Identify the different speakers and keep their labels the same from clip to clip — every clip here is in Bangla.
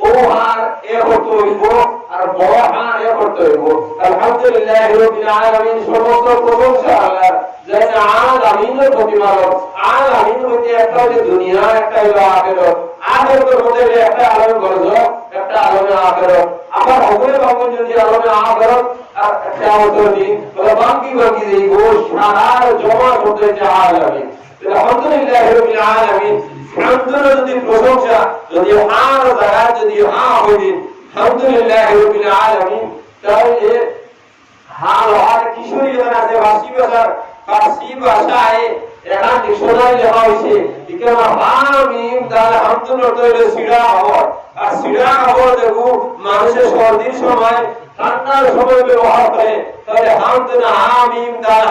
Speaker 1: হতে হতে আলহামদুলিল্লাহ একটা হইছে দুনিয়া, একটা হইল আখিরাত। আখিরাতের একটা আলম গরজ একটা আলমে আখিরাত। আবার হকরে বাবন যদি আলমে আখিরাত, আর আলহামদুলিল্লাহ রাব্বিল আলামিন হামদুলিল্লাহ যদি প্রশংসা যদি আর জায়গা যদি হা দেখো, মানুষের সর্দির সময়, ঠান্ডার সময় ব্যবহার করে, তাহলে হামদুলিল্লাহ হামিম তাহলে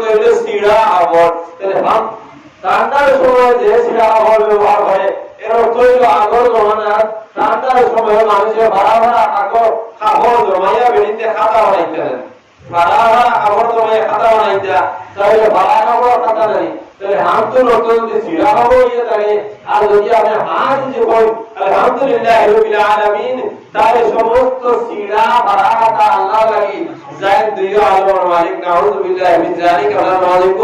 Speaker 1: তো হইল সিডা খবর। তাহলে ঠান্ডার সময় যে সিডা খবর ব্যবহার করে, এর অর্থ হইল আগর জমানার ঠান্ডার সময় মানুষের ভাড়া ভাড়া আগর, খাবার জমাইয়া বেরিতে খাতা বানাইতে ভাড়া ইয়ে মালিক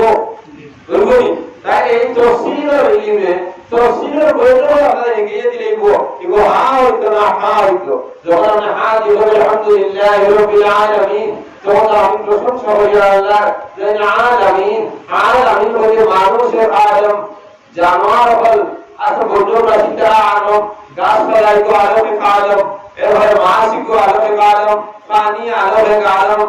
Speaker 1: তাই এই তফসিলের ইলমে, তফসিলের বইগুলো আপনারা এগিয়ে দিলে ইগো ইগো হা হইতো না, হা হইতো। যখন আমরা হা দিব, আলহামদুলিল্লাহ, রাব্বিল আলামিন, তখন আমি প্রশংসা করি আল্লাহ, যে আলামিন আলামিন হইতে মানুষের আলম জানোয়ার হল আচ্ছা বন্ধু রাশিটা আলম গাছ ফলাই তো আলম এরপরে মাসিক আলমে কালম, পানি আলমে কালম,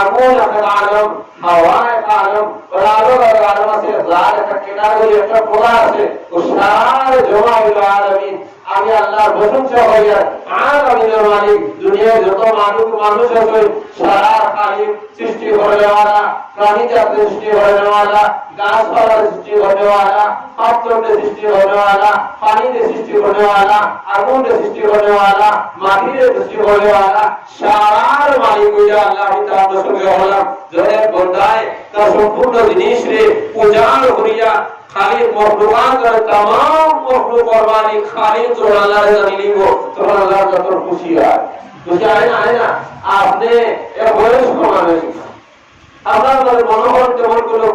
Speaker 1: আগুন একটা আলম হাওয়া একটা আলম ওর আলো একটা আলম আছে, লাল একটা কেনারগুলি একটা পোড়া আছে ও সার জমা হইল আলমিন আমি আল্লাহর প্রশংসা হই আর আলমিনের মালিক দুনিয়ায় যত মানুষ মানুষ আছে, সারা খালিক সৃষ্টি করেওয়ালা প্রাণী জাতের সৃষ্টি করেওয়ালা গাছপালার সৃষ্টি করেওয়ালা পাত্রকে সৃষ্টি করেওয়ালা পানিতে সৃষ্টি করেওয়ালা আগুনকে সৃষ্টি করেওয়ালা মাটিতে সৃষ্টি করেওয়ালা সারার মালিক হইয়া আল্লাহ তাআলা সঙ্গে হলাম জনে বন্দায় তার সম্পূর্ণ জিনিস রে উজাড় করিয়া খালি মখলুকাত আর तमाम মখলুকর মালিক খালি তোর আল্লাহর জানি লিব তোর আল্লাহ যত খুশি হয় খুশি হয় না হয় না আপনি এ বয়স মানুষ আপনার মনে মনে হয় যেমন কোনো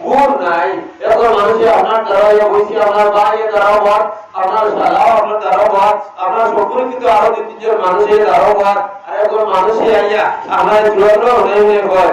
Speaker 1: গুণ নাই এত মানুষে আপনার দ্বারা ইয়ে বসি আপনার ভাইয়ের দ্বারাও ভাত আপনার শালাও আপনার দ্বারাও ভাত আপনার সম্পর্কিত আরো দুই তিনজন মানুষের দ্বারাও ভাত আর একজন মানুষে আইয়া আপনার চুয়ান্ন হয়ে হয়ে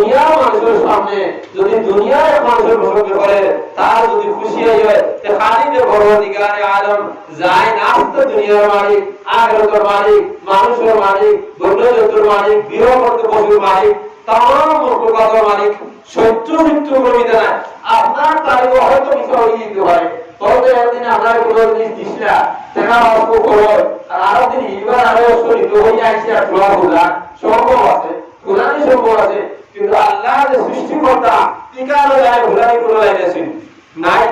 Speaker 1: সামনে যদি দুনিয়ার মানুষের প্রসঙ্গে করে, তার যদি খুশি হয়ে তে খালি যে পরবর্তীকারে আলম যায় নাস্ত দুনিয়ার মালিক আগ্রতর মালিক, মানুষের মালিক বন্যজন্তুর মালিক গৃহবর্ত পশুর মালিক আর দিন আছে। কিন্তু আল্লাহ যে সৃষ্টিকর্তা টিকানো যায় ভুলানি কোনো লাইনেছেন নাই।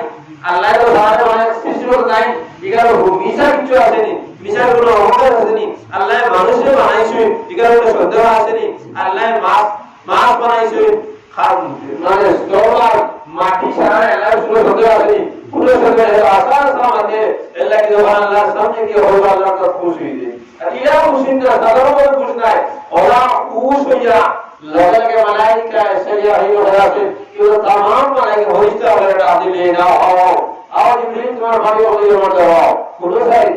Speaker 1: আল্লাহ তো সারা মানে সৃষ্টিকর্তা নাই টিকানো মিশা কিছু আসেনি মিশা কোনো অহংকার আসেনি। আল্লাহ মানুষের বানাইছেন টিকানো কোনো সন্দেহ আসেনি। আল্লাহ মাছ মাছ বানাইছেন। মানে স্তরবার মাটি সারা এলাকা শুনে সন্দেহ আসেনি। পুরো সন্দেহ আসার সামনে এলাকা যখন আল্লাহর সামনে গিয়ে হলো আল্লাহ খুশ হয়ে যায় ইলা খুশি না সাধারণ খুশ নাই। ওরা খুশ হইয়া লগে malaika এসে আহিল হয়েছে কি तमाम malaika হইতে হবে এটা দিলে না হও আও জিবরিল তোমার ভাবি হয়ে মরতে হও কোন সাই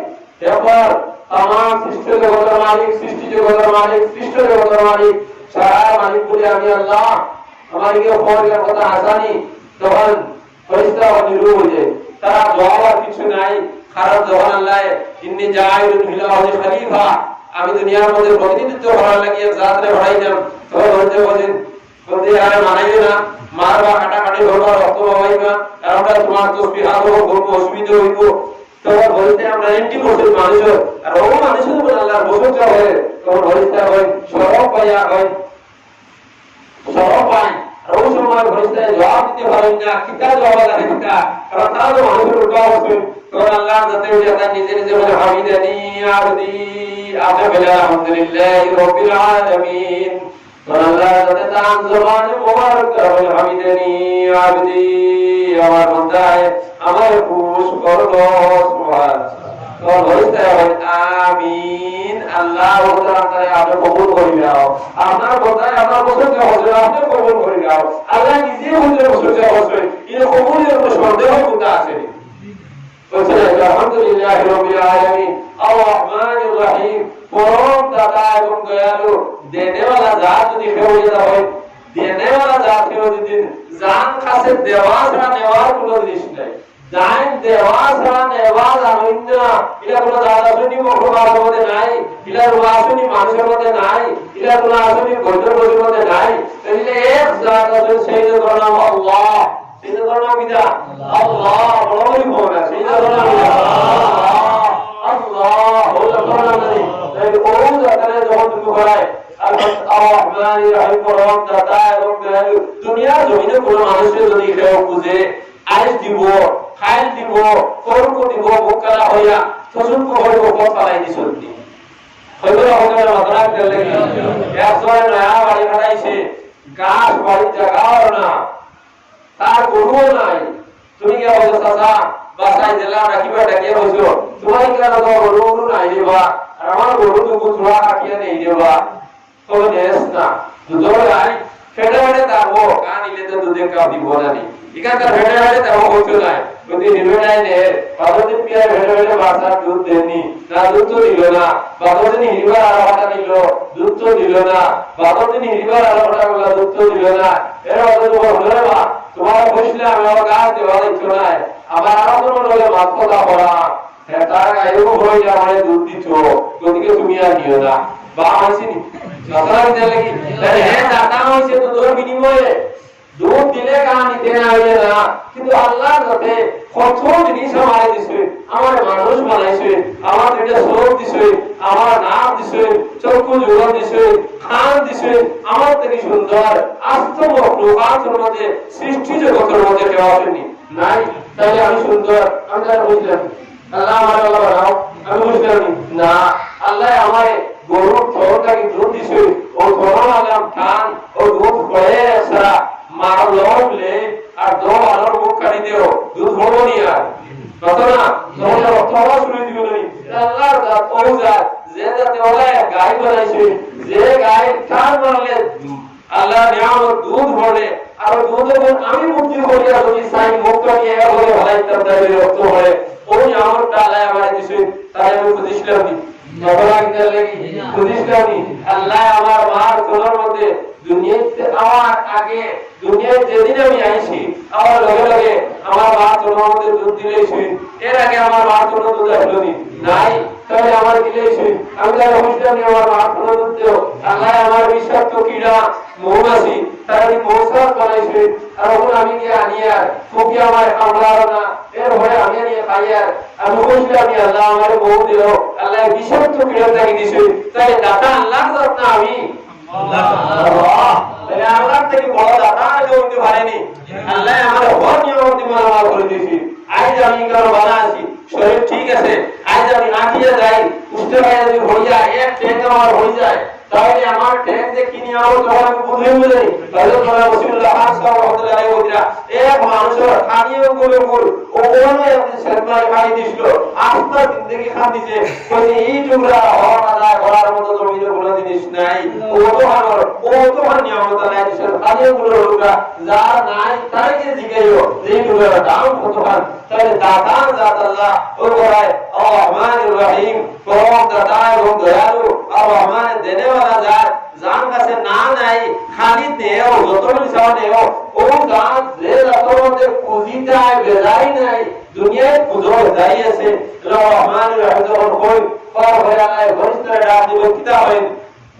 Speaker 1: এরপর तमाम সৃষ্টি জগতের মালিক সৃষ্টি জগতের মালিক সৃষ্টি জগতের মালিক সারা মালিক বলে আমি আল্লাহ আমার কি খবরের কথা আসানি তখন ফরিস্তা ও নিরূপ হয়ে যায় তারা জবাব আর কিছু নাই খারাপ যখন আল্লাহ ইন্নি জাইলুন ফিল আরদি খলিফা আমি দুনিয়ার মধ্যে প্রতিনিধিত্ব করার লাগিয়ে জাতরে বাড়াই যাম তবে বলতে বলেন বলতে আরে মানাইবে না। মারবা, কাটাকাটি করবা রক্ত বাবাইবা কারণটা তোমার তসবিহ হাত করব অসুবিধা হইব। তখন বলতে আমরা এন্টি করছি মানুষের আর ও মানুষের উপর আল্লাহর বসুচা হয় তখন বলিতে হয়, সরব পাইয়া হয়। সরব পাই আমার বান্দায় আমার খুশ করল আমিন। আল্লাহ আপনি কবুল করে নাও। আপনার কথায় আপনার পছন্দ আপনি কবুল করে নাও। আল্লাহ নিজে হলে পছন্দ হবে এটা কবুলের কোনো সন্দেহ কোথা আছে? আলহামদুলিল্লাহ রবিল আলামিন। আর রহমানির রহিম, পরম দাতা এবং দয়ালু। দেনেওয়ালা জাত যদি হয়ে যায় দেনেওয়ালা জাত যদি জান কাছে দেওয়া ছাড়া নেওয়ার কোনো জিনিস নাই। জান দেওয়া ছাড়া নেওয়া জানুন না। এটা কোনো দাদা শুনি মুখবার মধ্যে নাই এটা কোনো মানুষের মধ্যে নাই এটা কোনো আসনি বৈদ্য বৈদ্যের মধ্যে নাই। তাহলে এক জাত সেই যে নাম আল্লাহ, সেই যে নাম বিদা, আল্লাহ বড় বড় ভোগ সেই যে নাম বিদা, আল্লাহ ওটা বড় নাম নেই তাই ও জাতারে যখন তুমি করায় আর-রহমানি রহিম পরম দাতা এবং দয়ালু দুনিয়ার জমিনে কোনো মানুষের যদি কেউ বুঝে আইস দিব খাইল দিব কর্ক দিব বোকালা হইয়া ফসল কবর কবর পালাই দি সত্যি হইতো হবে না মাত্রা গেলে একজন নয়া বাড়ি খাটাইছে গাছ বাড়ি জায়গাও না। তার গরুও নাই। তুমি কে বলছো চাচা? বাসায় দিলাম রাখিবা ডাকিয়ে বলছো, তোমার কেন তো গরু গরু নাই দেবা আর আমার গরু তুমি ছোড়া কাটিয়ে নেই দেবা তো নেস না দুধও নাই ফেটে ফেটে তারবো কান ইলে তো দুধে কাপ দিব না নি। এখানকার ফেটে ফেটে তারবো হচ্ছে নাই। যদি নির্বেড়াই নে বাদদিন পিয়ার ফেটে ফেটে বাসার দুধ দেননি। না, দুধ তো দিল না। বাদদিন হিরিবার আরও হাটা নিল, দুধ তো দিল না। বাদদিন হিরিবার আরও হাটা গুলা, দুধ তো দিল না। এর অত তোমার হলো বা তোমার বসলে আমি আমার গাছ দেওয়া দিচ্ছ নাই। আমার আরও কোনো হলে মাছ কথা করা হ্যাঁ তার এরকম হয়ে যায় আমার দুধ দিচ্ছ গতিকে তুমি আর নিও না। বা আসিনি সকাল দিলে কি হ্যাঁ দাদা হয়েছে তো তোর বিনিময়ে। আমার দিছে। আমার মানুষ বানাইছে। আমার দুইটা সৃষ্টি জগতের মধ্যে কেউ আসেনি। নাই, তাহলে আমি সুন্দর, আমি তাহলে বুঝলাম। না, আল্লাহ আমার গরুর থরটাকে দুধ দিছে ও থর আলাম খান ও দুধ করে সারা মার লড়লে আর দো আলোর মুখ কাটি দিও দুধ হব নি আর কত না তোমার অথবা শুনে দিও নি আল্লাহর জাত ও জাত যে জাতে ওলা গাই বানাইছে যে গাই কান মারলে আল্লাহ নিয়ামত দুধ ভরে আর দুধ আমি মুক্তি করিয়া যদি সাই মুক্ত নিয়ে বলে ভালাইতাম তাই রক্ত ভরে ওই নিয়ামতটা আল্লাহ আমার দিছে তাই আমি বুঝিছিলাম নি আল্লাহ আমার মার তোলার মধ্যে দুনিয়াতে আমার আগে দুনিয়ায় যেদিন আমি আইছি আমার লগে লগে আমার মা তোলার মধ্যে দুধ দিলেছি এর আগে আমার মা তোলা দুধ আসলো নি নাই তাহলে আমার আল্লাহ আমার বিষাক্ত মৌমাছি। তারা মৌসার বানাইছে? আর ওগুলো আমি গিয়ে আনি আর। আমার কামড়াও না? এর ভয়ে আমি নিয়ে খাই আমি বুঝলাম আমি আল্লাহ আমার বউ দিল আল্লাহ বিষাক্ত কীড়া তাকে দিছে। তাই দাদা আল্লাহ না আমি? আল্লাহ থেকে বড় আমার হর নিয়ম করে দিয়েছি। আজ আমি কারও বাধা আছি। শরীর ঠিক আছে? আজ আমি না যাই। যদি হয়ে যায়। এক ট্রেন আমার হয়ে যায়। তাহলে আমার ট্রেন যে কিনে তখন আমি বুঝে বুঝে এক মানুষের কোনে সেরমাই খাই দিছিল। খান দিছে। এই টুকরা হওয়া না করার মতো কোনো জিনিস নাই। ও তো আমার ও তো আমার নিয়ামত নাই দিছে খানিয়ে গুলো লোকরা যার নাই তাকে জিগাইও যে টুকরা দাম কত খান তাহলে দাতান জাত আল্লাহ ও করায় আর রহমানির রহিম পরম দাতা এবং দয়ালু আর রহমান দেনেওয়ালা জাত যার কাছে না নাই, খালি দেও যত মিশাও দেও ও গান যে যততে পুঁজিটায় বেজাই নাই, দুনিয়ায় পুজো বেজাই আছে। রহমান রহমান কই পর হয়ে আয় ঘনিষ্ঠরে ডাক দিব হয়?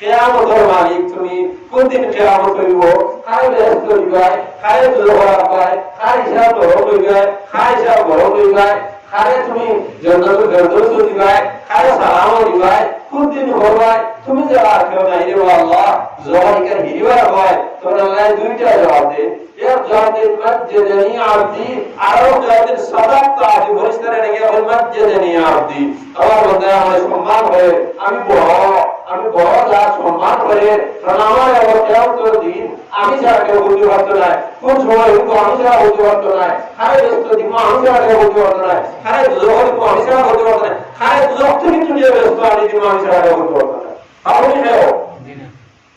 Speaker 1: কিয়ামতের মালিক তুমি কোন দিন কিয়ামত হইব কারে বেহেশত হইবাই কারে দুজখ হইবাই কারে হিসাব বড় হইবাই কারে হিসাব বড় হইবাই কারে তুমি জন্নত ফেরদৌস দিবাই কারে সালাম দিবাই, কোন দিন হইবাই তুমি যে আর কেউ নাই রে আল্লাহ জবানিকার হিরিবার হয় তোমরা আল্লাহ দুইটা জবাব দে এক জবাব দে মসজিদানি আবদি আর এক জবাব দে সাদাক্তা আদি ভরিস্তারে নাকি বল মসজিদানি আবদি আমার বন্ধা আমার সম্মান হয়ে আমি বড় আমি বড় যা সম্মান করে কারণ আমার এবার কেমন তোর দিন আমি ছাড়া কেউ বুঝতে পারতো না কোন সময় কিন্তু আমি ছাড়া বুঝতে পারতো না খারে ব্যস্ত দিব আমি ছাড়া কেউ বুঝতে পারতো না খারে দুজক দিব আমি ছাড়া বুঝতে পারতো না খারে দুজক তুমি তুমি ব্যস্ত আমি দিব আমি ছাড়া কেউ বুঝতে পারতো না আপনি কেউ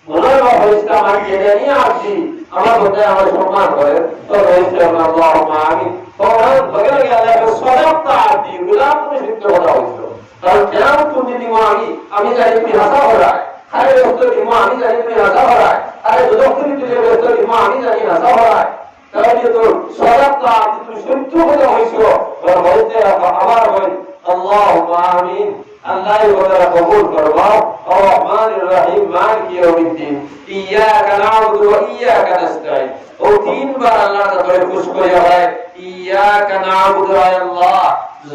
Speaker 1: মনে হয় হয়েছে আমার জেনে নিয়ে আসছি। আমার বোধহয় আমার সম্মান করে। তো হয়েছে আমি তখন লগে লগে আল্লাহ সজাগতা আসছি গুলাম তুমি সত্য কথা হয়েছিল। কারণ কেন তুমি দিব আমি? আমি জানি তুমি হাসা ভরায়। আরে ব্যস্ত দিব আমি জানি তুমি হাসা ভরায়। আরে দুদক তুমি ব্যস্ত দিব আমি জানি হাসা ভরায়। তাহলে তো সজাগতা আসছি তুমি সত্য কথা হয়েছিল। হয়েছে আবার আল্লাহ আমিন। আল্লাহ ওয়ালা কবুল করবা আর রহমান রহিম, মালিক ইয়াউমিদ্দিন। ইয়াকা না'বুদু ওয়া ইয়াকা নাস্তাইন ও তিনবার আল্লাহর দরবারে খুশ করে হয় ইয়াকা না'বুদু আল্লাহ।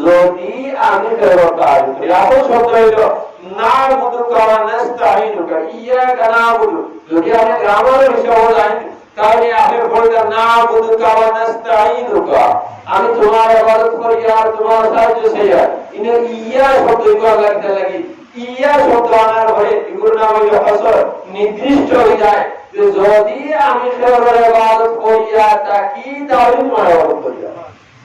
Speaker 1: যদি আমি দরকার করি, আপন শব্দ হইল না'বুদু কা নাস্তাইন কা ইয়াকা না'বুদু। যদি আমি গ্রামারের বিষয় জানি তাহলে আপনি বলবেন নাবুদু কামা নাস্তাইনুকা আমি তোমার ইবাদত করি আর তোমার সাহায্য চাই ইনে ইয়া শব্দ করা লাগতে লাগি। ইয়া শব্দ আনার পরে এগুলো নাম হইল হসর নির্দিষ্ট হয়ে যায় যে যদি আমি খেয়ালের ইবাদত করিয়া থাকি তাহলে তোমার ইবাদত করিয়া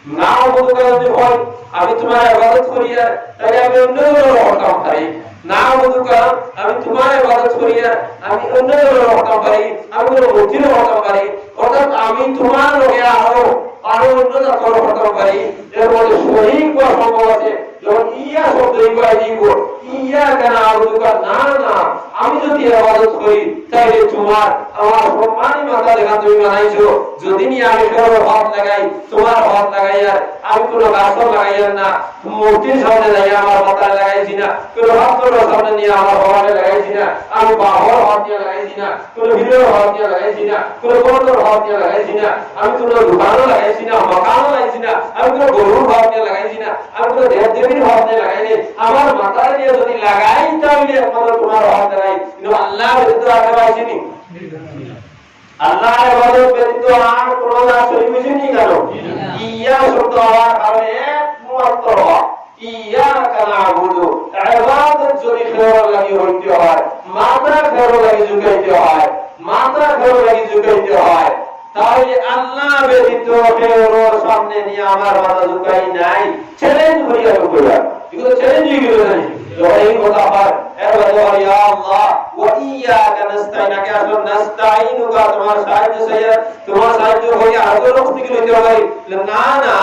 Speaker 1: না বলতে যদি হয়, আমি তোমার ইবাদত করিয়া তাহলে আমি অন্য ধরনের হকাম পারি না কারণ আমি তোমার ইবাদত করিয়া আমি অন্য ধরনের হকাম পারি, আমি কোনো মূর্তির হকাম পারি, অর্থাৎ আমি তোমার লগে আরও আরও অন্য জাতর হকাম পারি। করা কেন না না আমি যদি ইবাদত করি, তাহলে তোমার আমার সম্মানী মাথা দেখা তুমি বানাইছো। যদি নিয়ে আমার লাগাইছি না। আমি বাহর হাত দিয়ে লাগাইছি না। কোনো লাগাইছি না। কোনো লাগাইছি না। আমি কোনো দোকানও লাগাইছি না মকানও লাগাইছি না। আমি কোনো গরুর হাত লাগাইছি না। আমি কোনো দেব দেবীর আমার মাথায় যদি লাগাই তাহলে একমাত্র তোমার হাত লাগাই কিন্তু আল্লাহ ব্যতীত পাইছিনি আল্লাহর ইবাদত ব্যতীত আর কোন কিছু নেই কেন ইয়া শব্দ হওয়ার কারণে নাবুদু। ইবাদত যদি খেয়াল লাগি হইতে হয়, মাত্রা খেয়াল লাগি যুগাইতে হয়, মাত্রা খেয়াল লাগি যুগাইতে হয়। তাহলে আল্লাহ ব্যতীত কেউর সামনে নিয়ে আমার মাথা ঝুঁকাই নাই। চ্যালেঞ্জ করিয়া ঢুকিয়া এগুলো চ্যালেঞ্জ হয়ে গেল জানি যখন এই কথা হয়, এরপরে বল ইয়া আল্লাহ, ওয়া ইয়াকা নাস্তাইন আগে আসলো নাস্তাইনুকা। তোমার সাহায্য চাইয়া তোমার সাহায্য হই আর কোন লোক থেকে লইতে হবে না না,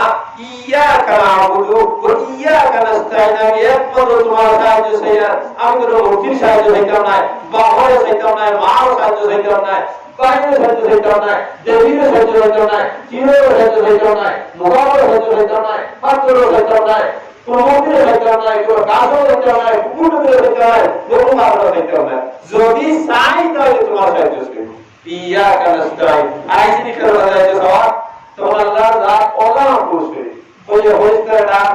Speaker 1: ইয়াকা নাবুদু ওয়া ইয়াকা নাস্তাইন। আমি একমাত্র তোমার সাহায্য চাইয়া আমি কোনো মূর্তির সাহায্য চাইতাম না বাহরের চাইতাম না মার সাহায্য চাইতাম না কাহিনীর ক্ষেত্রে হইত নাই দেবীর ক্ষেত্রে হইত নাই চীনের ক্ষেত্রে হইত নাই মোকামের ক্ষেত্রে হইত নাই পাত্রের হইত নাই তোমার সাহায্য ওলা করবে ওই হইতে নাম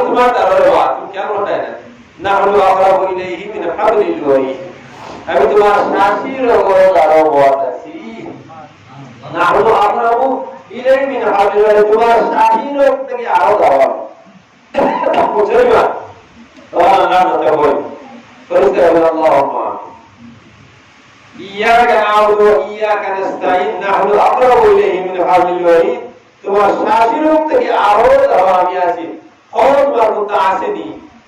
Speaker 1: তোমার দরবারে বাত কেন না হলো আমরা বইলে মিন হাবলিল ওয়ারি আমি তোমার শাসির ওরে দাঁড়াও বাদ আছি না হলো আমরা ইলাই মিন হাবলিল ওয়ারি তোমার শাসির থেকে আরও দাঁড়াও বুঝলি না তোমার না না তো পরিষ্কার আল্লাহুম্মা, ইয়াকা নাউযু ওয়া ইয়াকা নাস্তাইন নাহনু আকরাবু ইলাইহি মিন হাবলিল ওয়ারিদ তোমার মুখ থেকে আরও দাও আমি আছি। হন মারকুতা আসেনি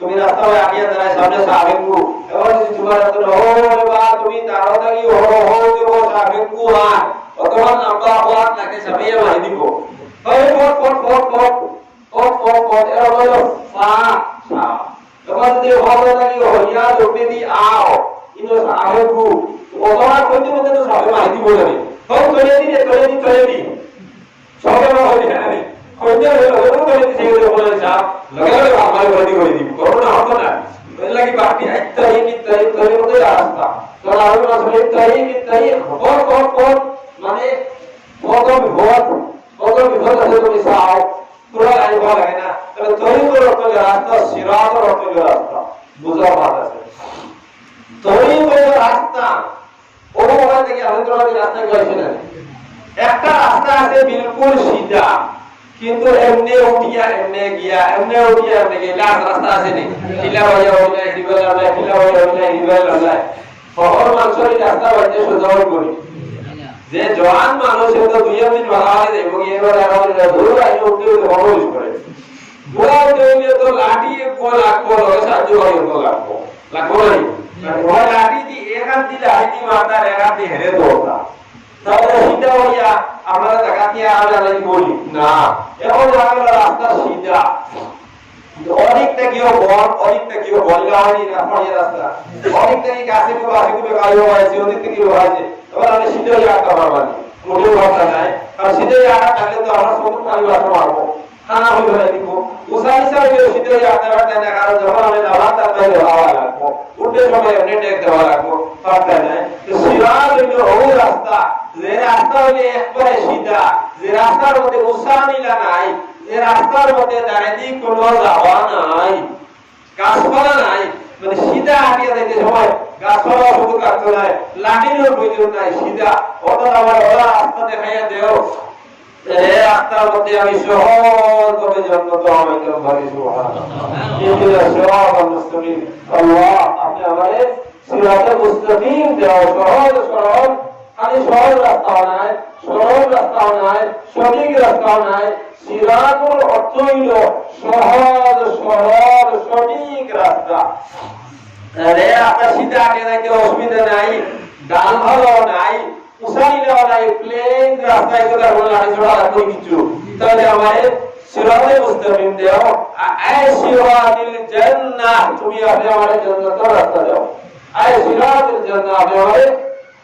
Speaker 1: তুমি রাস্তা হয়ে আগে দাঁড়ায় সামনে সাবেকু এবার যদি তোমার হাতে ও বা তুমি তাড়াতাড়ি হো হো দেবো সাবেকু আর। অথবা লাগে সামিয়ে মারি দিব। হয় এরা সা এবার যদি হইয়া লোকে দি আও ইনো সাবেকু অথবা কইতে তো সাবে মারি দিব লাগে হোক চলে দি চলে দি চলে দি। সবে হইলে আমি কইতে চলে দি বলে লগে লগে আমার দিব। করোনা হতো না। লাগি বাকি কি তাই তাই মধ্যে রাস্তা তো আর আসলে তাই কি তাই কত কত কত মানে কত বিপদ কত বিপদ আছে তুমি চাও। তোরা আইব লাগে না। তবে তৈরি করে রকম রাস্তা, সিরাত রকম রাস্তা। বুঝা পাত আছে। তৈরি করে রাস্তা। ও ওখান থেকে আমাদের রাস্তা গেছিলেন একটা রাস্তা আছে বিলকুল সিধা। কিন্তু এমনি উঠিয়া এমনি গিয়া এমনি উঠিয়া এমনি গিয়া রাস্তা আছে নি? হিলা হইয়া হইলা হিবেল হইলা হিলা হইয়া হইলা হিবেল হইলা শহর মানুষের রাস্তা বাজে সুযোগ করি যে জওয়ান মানুষ তো দুই মিনিট ভালো হয়ে এবং এবার এখন দূর আইনে উঠতে উঠতে হরস করে বুড়া উঠে গেলে তো লাঠি এক লাগবো লগে সাহায্য করে লাগবো। লাগবো না? লাঠি দি এখান দিলে হাইতি মারতার এখান দিয়ে হেরে দৌড়তা তাহলে সিধা হইয়া আমরা দেখাতে আমরা লাগি বলি? না। এখন লাগল রাস্তা সিধা অনেকটা কি বন অনেকটা কি বললা হয়নি না পড়ে রাস্তা। অনেকটা কি গাছে কি বাসে কি কালো হয়েছে অনেকটা কি হয়েছে? এবার আমি সিধা হইয়া আটকা মারবানি মোটেও ভাবনা নাই। কারণ সিধা হইয়া আটকা থাকলে তো আমরা সমুদ্র পানি বাসা মারবো খানা হইবে না দিব উষা হিসাবে সিধা হইয়া আটকা মারতে না কারণ যখন আমি নামাজ তার হওয়া লাগবো। উঠতে সময় এমনি দেওয়া লাগবো পারতে নাই। তো সিরাজ হইল ও রাস্তা। যে রাস্তা হইলে একবারে সিধা, যে রাস্তার মধ্যে উষা নিলা নাই, যে রাস্তার মধ্যে দাঁড়িয়ে কোনো যাওয়া নাই, গাছপালা নাই। মানে সিধা হাঁটিয়ে যাইতে সময় গাছপালা শুধু কাটতো নাই লাঠিরও প্রয়োজন নাই সিধা। অর্থাৎ আমার ওরা রাস্তা দেখাইয়া দেও রাস্তার মধ্যে আমি সহজ ভাবে জন্মত আমাকে ভাবি মুস্তাকিম আল্লাহ, আপনি আমাদের সিরাতে মুস্তাকিম দেও সহজ সরল খালি সহজ রাস্তা নাই সরল রাস্তা নাই, সঠিক রাস্তা নাই সিরাতুল অর্থ হইল সহজ সরল সঠিক রাস্তা। আরে, আপনার আগে নাকি অসুবিধা নাই, ডাল ভালো নাই উসানি দেওয়া নাই প্লেন রাস্তায় তো তার লাঠি ছোড়া লাগবে কিছু। তাহলে আমাদের সিরাতে মুস্তাকিম দেও। আয় সিরাতিল জান্নাহ, তুমি আপনি আমাদের জান্নাতের রাস্তা দাও। আয় সিরাতিল জান্নাহ আপনি আমাদের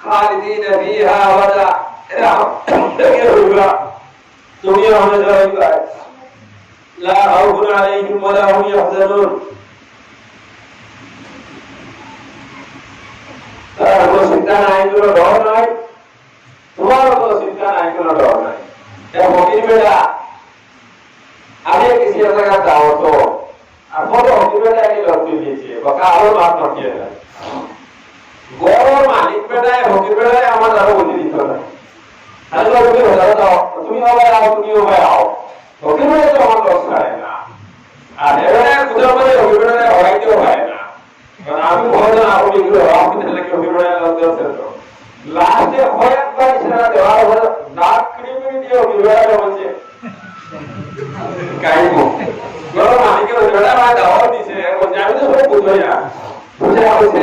Speaker 1: খালিদিন ফিহা আবাদা এরা লগে হইবা তুমি আমাদের হইবা লা খাউফুন আলাইহিম ওয়া লা হুম ইয়াহজানুন। তারা কোনো চিন্তা নাই কোনো ডর নাই। তোমার কোনো চিন্তা নাই কোনো ডর নাই। এ ফকির বেটা। আগে কিসি জায়গা যাও তো? আর কত ফকির বেটা আগে লড়তে দিয়েছে? বাকা আরও মাছ নটিয়ে যায় বেটায় ফকির বেটায় আমার আরও বলি দিত না আমি তুমি হয়ে যাও তুমি হবে আও তুমি হবে আও। ফকির বেটায় তো আমার লস খায় না। আর এবারে কোথাও মানে ফকির বেটায় হয়তো হয় না। কারণ আমি ভয় আপনি এগুলো আপনি তাহলে ফকির বেটায় লস দিতে তো লাস্টে হয়ে একবার ছেড়ে দেওয়ার পরে নাক ক্রিমি দিয়ে বিবাহ বলছে। কাইমো গরো মালিকে বেড়া মা দিছে। এখন তো সব না। বুঝে হচ্ছে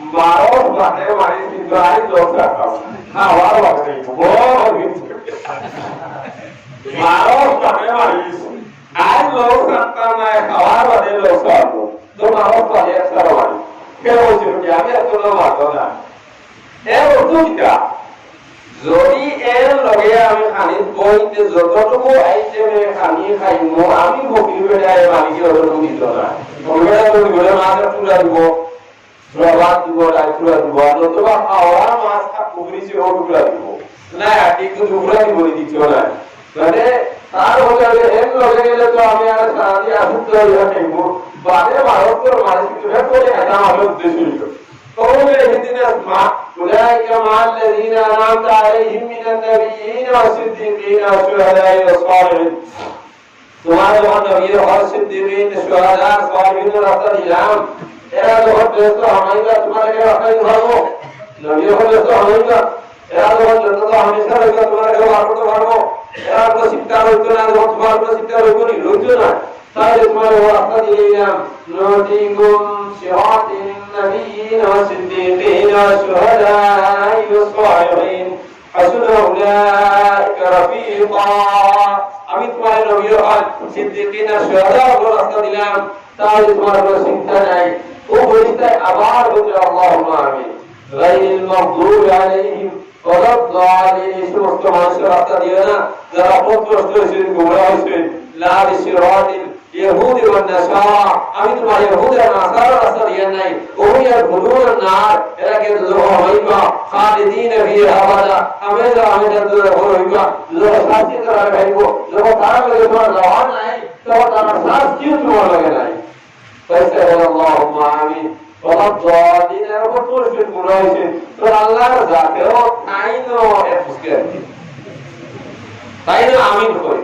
Speaker 1: সা বারো বাতে মারি কিন্তু আই লোক রাখা খাওয়ার বাদে বড় কিন্তু والشهداء والصالحين তোমার যখন নবীর হর সিদ্দিকিন শুহাদা সালিহিন রাস্তা দিলাম এরা যখন ব্যস্ত হামাইবা তোমার এর রাস্তা ধরবো নবীর হর ব্যস্ত হামাইবা এরা যখন যত তো হামেশা রইবা তোমার এর বার করতে পারবো এরা তো চিন্তা রইতো না যখন তোমার তো চিন্তা রইতো নি রইতো না তাহলে তোমার ও রাস্তা দিয়ে দিলাম নদীগুম সিরাতিন নবীন والصديقين والشهداء والصالحين حسن أولئك رفيقا আমি তোমার নবীর হল সিদ্দিকিন আর শুহাদা গুলো রাস্তা দিলাম তাহলে তোমার কোনো চিন্তা নাই ও বলিতে আবার বলতে আল্লাহুম্মা আমিন গায়রিল মাগদুব আলাইহিম ওয়ালা দালিন এই সমস্ত মানুষের রাস্তা দিও না যারা পথভ্রষ্ট হয়েছেন গোমরা হয়েছেন লা বিশিরাতিল ইহুদি ওয়ান নাসারা আমি তোমার ইহুদি আর নাসারা রাস্তা দিয়ে নাই ওহি আর গুনুন নার এরা কে দুরহ হইবা খালিদিন ফিহা আবাদা হামেশা হামেশা দুরহ হইবা দুরহ শাস্তি করা খাইব যখন তারা লাগে তোমার জওয়ান নাই তখন তারা শাস্তি তোমার লাগে নাই পয়সা হল আল্লাহুম্মা আমিন والضالين এরকম তোরফিন গুলো হয়েছে তো আল্লাহর জাতেও তাই নো এক ফুসকে তাই না আমিন করি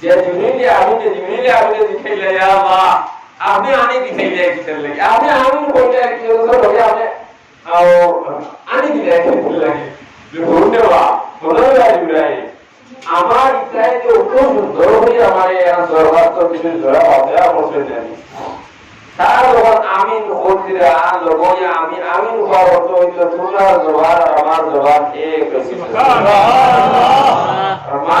Speaker 1: যে আমিন যে জিবরিল আমিন দিখাইলে আল্লাহ আপনি আনি দিখাইলে দিতে আপনি আমিন কইলে কি হলো আপনি আও আনি দিলে লাগে যে ধন্যবাদ ধন্যবাদ ইব্রাহিম আমার ইচ্ছায় যে অত সুন্দর হয়ে আমার এই তো কিছু জোড়া পাতে বসে জানি তার যখন আমিন আর লগই আমি আমিন হওয়ার অর্থ হইল তোমার জবান আমার জবান এক মা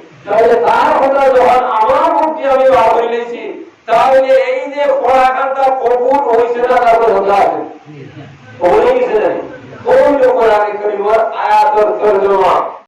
Speaker 1: তাহলে তার কথা যখন আমার মুক্তি আমি বার হয়ে নিয়েছি, তাহলে এই যে পড়াকারটা কবুল হয়েছে না তারপর হতে আছে কবুল হয়েছে না কবুল কোরআন করিম আয়াতের তর্জমা